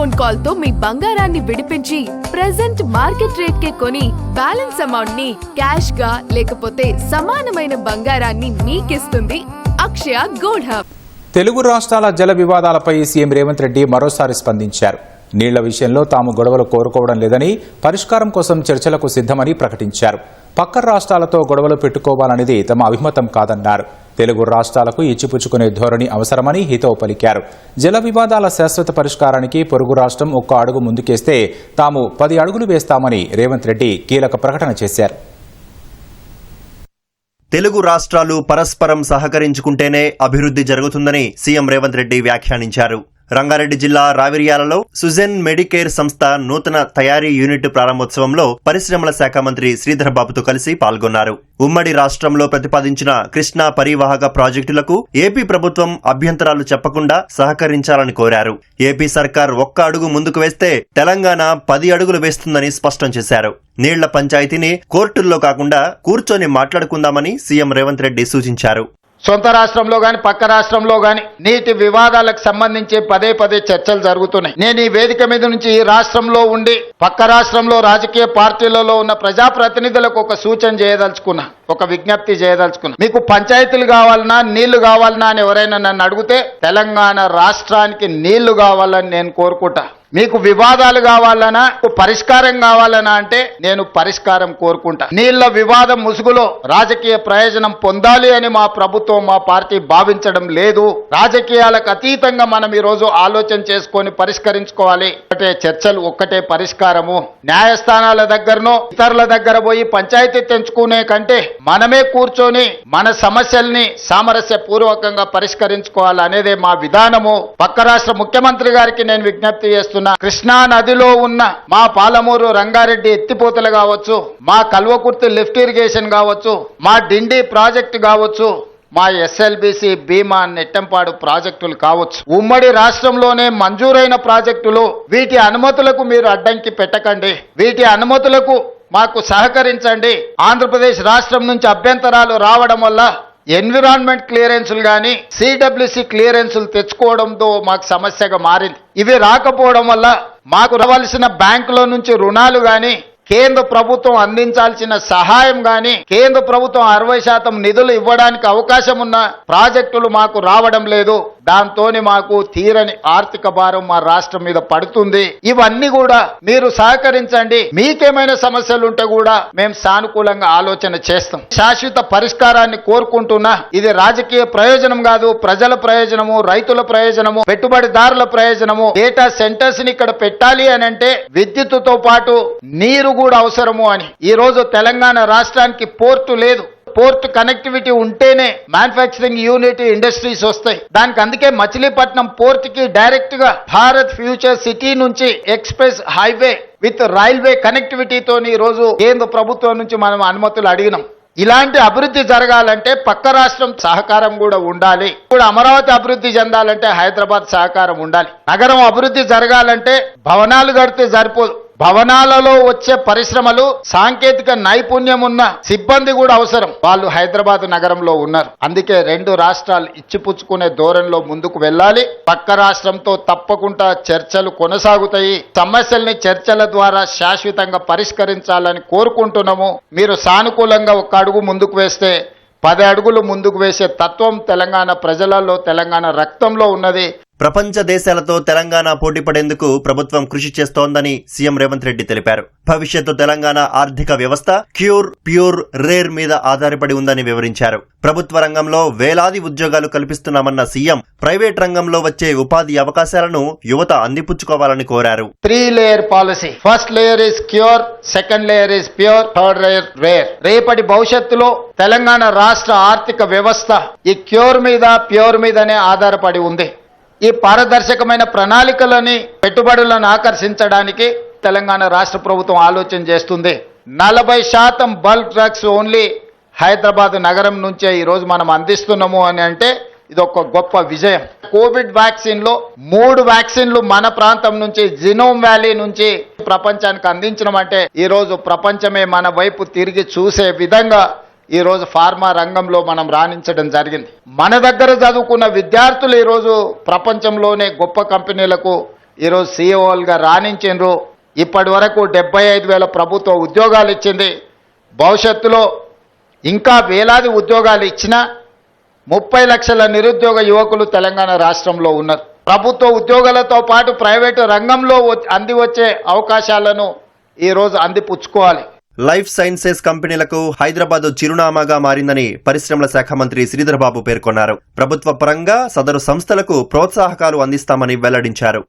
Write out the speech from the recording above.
Phone కాల్తో మీ బంగారాన్ని విడిపించి present market rate కే కొని బ్యాలెన్స్ అమౌంట్ని క్యాష్గా లేకపోతే సమానమైన బంగారాన్ని మీకిస్తుంది అక్షయ గోల్డ్ హబ్. తెలుగు రాష్ట్రాల జల వివాదాలపై సీఎం రేవంత్ రెడ్డి మరోసారి స్పందించారు. నీళ్ళ విషయంలో తాము గొడవలు కోరుకోవడం లేదని పరిష్కారం కోసం చర్చలకు సిద్ధమని ప్రకటించారు. పక్క రాష్ట్రాలతో గొడవలు పెట్టుకోవాలనేది తమ అభిమతం కాదన్నారు. తెలుగు రాష్ట్రాలకు ఇచ్చిపుచ్చుకునే ధోరణి అవసరమని హితవు పలికారు. జల వివాదాల శాశ్వత పరిష్కారానికి పొరుగు రాష్ట్రం ఒక్క అడుగు ముందుకేస్తే తాము పది అడుగులు వేస్తామని రేవంత్ రెడ్డి కీలక ప్రకటన చేశారు. తెలుగు రాష్ట్రాలు పరస్పరం సహకరించుకుంటేనే అభివృద్ధి జరుగుతుందని సీఎం రేవంత్ రెడ్డి వ్యాఖ్యానించారు. రంగారెడ్డి జిల్లా రావిర్యాలలో సుజెన్ మెడికేర్ సంస్థ నూతన తయారీ యూనిట్ ప్రారంభోత్సవంలో పరిశ్రమల శాఖ మంత్రి శ్రీధర్ బాబుతో కలిసి పాల్గొన్నారు. ఉమ్మడి రాష్ట్రంలో ప్రతిపాదించిన కృష్ణా పరివాహక ప్రాజెక్టులకు ఏపీ ప్రభుత్వం అభ్యంతరాలు చెప్పకుండా సహకరించాలని కోరారు. ఏపీ సర్కార్ ఒక్క అడుగు ముందుకు వేస్తే తెలంగాణ పది అడుగులు వేస్తుందని స్పష్టం చేశారు. నీళ్ళ పంచాయతీని కోర్టుల్లో కాకుండా కూర్చొని మాట్లాడుకుందామని సీఎం రేవంత్ రెడ్డి సూచించారు. సొంత రాష్ట్రంలో కానీ పక్క రాష్ట్రంలో కానీ నీటి వివాదాలకు సంబంధించి పదే పదే చర్చలు జరుగుతున్నాయి. నేను ఈ వేదిక మీద నుంచి ఈ రాష్ట్రంలో ఉండి పక్క రాష్ట్రంలో రాజకీయ పార్టీలలో ఉన్న ప్రజాప్రతినిధులకు ఒక సూచన చేయదలుచుకున్నా ఒక విజ్ఞప్తి చేయదలుచుకున్నా. మీకు పంచాయతీలు కావాలన్నా నీళ్ళు కావాలన్నా అని ఎవరైనా నన్ను అడిగితే తెలంగాణ రాష్ట్రానికి నీళ్ళు కావాలని నేను కోరుకుంటా. మీకు వివాదాలు కావాలనా? మీకు పరిష్కారం కావాలనా అంటే నేను పరిష్కారం కోరుకుంటా. నీళ్ళ వివాదం ముసుగులో రాజకీయ ప్రయోజనం పొందాలి అని మా ప్రభుత్వం మా పార్టీ భావించడం లేదు. రాజకీయాలకు అతీతంగా మనం ఈ రోజు ఆలోచన చేసుకొని పరిష్కరించుకోవాలి. ఒకటే చర్చలు ఒక్కటే పరిష్కారము. న్యాయస్థానాల దగ్గరనో ఇతరుల దగ్గర పోయి పంచాయతీ తెంచుకునే కంటే మనమే కూర్చొని మన సమస్యల్ని సామరస్య పూర్వకంగా పరిష్కరించుకోవాలనేదే మా విధానము. పక్క రాష్ట్ర ముఖ్యమంత్రి గారికి నేను విజ్ఞప్తి చేస్తున్నాను చేస్తున్నా. కృష్ణా నదిలో ఉన్న మా పాలమూరు రంగారెడ్డి ఎత్తిపోతలు కావచ్చు మా కల్వకుర్తి లిఫ్ట్ ఇరిగేషన్ కావచ్చు మా డిండి ప్రాజెక్టు కావచ్చు మా ఎస్ఎల్బిసి భీమా నెట్టంపాడు ప్రాజెక్టులు కావచ్చు. ఉమ్మడి రాష్ట్రంలోనే మంజూరైన ప్రాజెక్టులు వీటి అనుమతులకు మీరు అడ్డంకి పెట్టకండి. వీటి అనుమతులకు మాకు సహకరించండి. ఆంధ్రప్రదేశ్ రాష్ట్రం నుంచి అభ్యంతరాలు రావడం వల్ల ఎన్విరాన్మెంట్ క్లియరెన్సులు కానీ సిడబ్ల్యూసి క్లియరెన్సులు తెచ్చుకోవడంతో మాకు సమస్యగా మారింది. ఇవి రాకపోవడం వల్ల మాకు రావాల్సిన బ్యాంకులో నుంచి రుణాలు కానీ కేంద్ర ప్రభుత్వం అందించాల్సిన సహాయం గాని కేంద్ర ప్రభుత్వం అరవై శాతం నిధులు ఇవ్వడానికి అవకాశం ఉన్న ప్రాజెక్టులు మాకు రావడం లేదు. దాంతోని మాకు తీరని ఆర్థిక భారం మా రాష్ట్రం మీద పడుతుంది. ఇవన్నీ కూడా మీరు సహకరించండి. మీకేమైనా సమస్యలు ఉంటే కూడా మేము సానుకూలంగా ఆలోచన చేస్తాం. శాశ్వత పరిష్కారాన్ని కోరుకుంటున్నా. ఇది రాజకీయ ప్రయోజనం కాదు ప్రజల ప్రయోజనము రైతుల ప్రయోజనము పెట్టుబడిదారుల ప్రయోజనము. డేటా సెంటర్స్ని ఇక్కడ పెట్టాలి అని అంటే విద్యుత్తుతో పాటు నీరు కూడా అవసరము అని. ఈ రోజు తెలంగాణ రాష్ట్రానికి పోర్టు లేదు. పోర్ట్ కనెక్టివిటీ ఉంటేనే మ్యానుఫ్యాక్చరింగ్ యూనిట్ ఇండస్ట్రీస్ వస్తాయి. దానికి అందుకే మచిలీపట్నం పోర్ట్కి డైరెక్ట్గా భారత్ ఫ్యూచర్ సిటీ నుంచి ఎక్స్ప్రెస్ హైవే విత్ రైల్వే కనెక్టివిటీతో ఈ రోజు కేంద్ర ప్రభుత్వం నుంచి మనం అనుమతులు అడిగినాం. ఇలాంటి అభివృద్ధి జరగాలంటే పక్క రాష్ట్రం సహకారం కూడా ఉండాలి. ఇప్పుడు అమరావతి అభివృద్ధి చెందాలంటే హైదరాబాద్ సహకారం ఉండాలి. నగరం అభివృద్ధి జరగాలంటే భవనాలు కడితే సరిపోదు. భవనాలలో వచ్చే పరిశ్రమలు సాంకేతిక నైపుణ్యం ఉన్న సిబ్బంది కూడా అవసరం. వాళ్ళు హైదరాబాద్ నగరంలో ఉన్నారు. అందుకే రెండు రాష్ట్రాలు ఇచ్చిపుచ్చుకునే ధోరణిలో ముందుకు వెళ్ళాలి. పక్క రాష్ట్రంతో తప్పకుండా చర్చలు కొనసాగుతాయి. సమస్యల్ని చర్చల ద్వారా శాశ్వతంగా పరిష్కరించాలని కోరుకుంటున్నాము. మీరు సానుకూలంగా ఒక అడుగు ముందుకు వేస్తే పది అడుగులు ముందుకు వేసే తత్వం తెలంగాణ ప్రజలలో తెలంగాణ రక్తంలో ఉన్నది. ప్రపంచ దేశాలతో తెలంగాణ పోటీపడేందుకు ప్రభుత్వం కృషి చేస్తోందని సీఎం రేవంత్ రెడ్డి తెలిపారు. భవిష్యత్తు తెలంగాణ ఆర్థిక వ్యవస్థ క్యూర్ ప్యూర్ రేర్ మీద ఆధారపడి ఉందని వివరించారు. ప్రభుత్వ రంగంలో వేలాది ఉద్యోగాలు కల్పిస్తున్నామన్న సీఎం ప్రైవేట్ రంగంలో వచ్చే ఉపాధి అవకాశాలను యువత అందిపుచ్చుకోవాలని కోరారు. Three layer policy. First layer is cure second layer is pure third layer rare. రేపటి భవిష్యత్తులో తెలంగాణ రాష్ట్ర ఆర్థిక వ్యవస్థ ఈ క్యూర్ మీద ప్యూర్ మీదనే ఆధారపడి ఉంది. ఈ పారదర్శకమైన ప్రణాళికలని పెట్టుబడులను ఆకర్షించడానికి తెలంగాణ రాష్ట్ర ప్రభుత్వం ఆలోచన చేస్తుంది. నలభై శాతం బల్క్ డ్రగ్స్ ఓన్లీ హైదరాబాద్ నగరం నుంచే ఈరోజు మనం అందిస్తున్నాము అని అంటే ఇది ఒక గొప్ప విజయం. కోవిడ్ వ్యాక్సిన్లో మూడు వ్యాక్సిన్లు మన ప్రాంతం నుంచి జినోమ్ వ్యాలీ నుంచి ప్రపంచానికి అందించడం అంటే ఈరోజు ప్రపంచమే మన వైపు తిరిగి చూసే విధంగా ఈరోజు ఫార్మా రంగంలో మనం రాణించడం జరిగింది. మన దగ్గర చదువుకున్న విద్యార్థులు ఈరోజు ప్రపంచంలోనే గొప్ప కంపెనీలకు ఈరోజు సీఈఓలుగా రాణించిండ్రు. ఇప్పటి వరకు డెబ్బై ఐదు వేల ప్రభుత్వ ఉద్యోగాలు ఇచ్చింది. భవిష్యత్తులో ఇంకా వేలాది ఉద్యోగాలు ఇచ్చినా ముప్పై లక్షల నిరుద్యోగ యువకులు తెలంగాణ రాష్ట్రంలో ఉన్నారు. ప్రభుత్వ ఉద్యోగాలతో పాటు ప్రైవేటు రంగంలో అంది వచ్చే అవకాశాలను ఈరోజు అందిపుచ్చుకోవాలి. లైఫ్ సైన్సెస్ కంపెనీలకు హైదరాబాద్ చిరునామాగా మారిందని పరిశ్రమల శాఖ మంత్రి శ్రీధర్బాబు పేర్కొన్నారు. ప్రభుత్వ పరంగా సదరు సంస్థలకు ప్రోత్సాహకాలు అందిస్తామని వెల్లడించారు.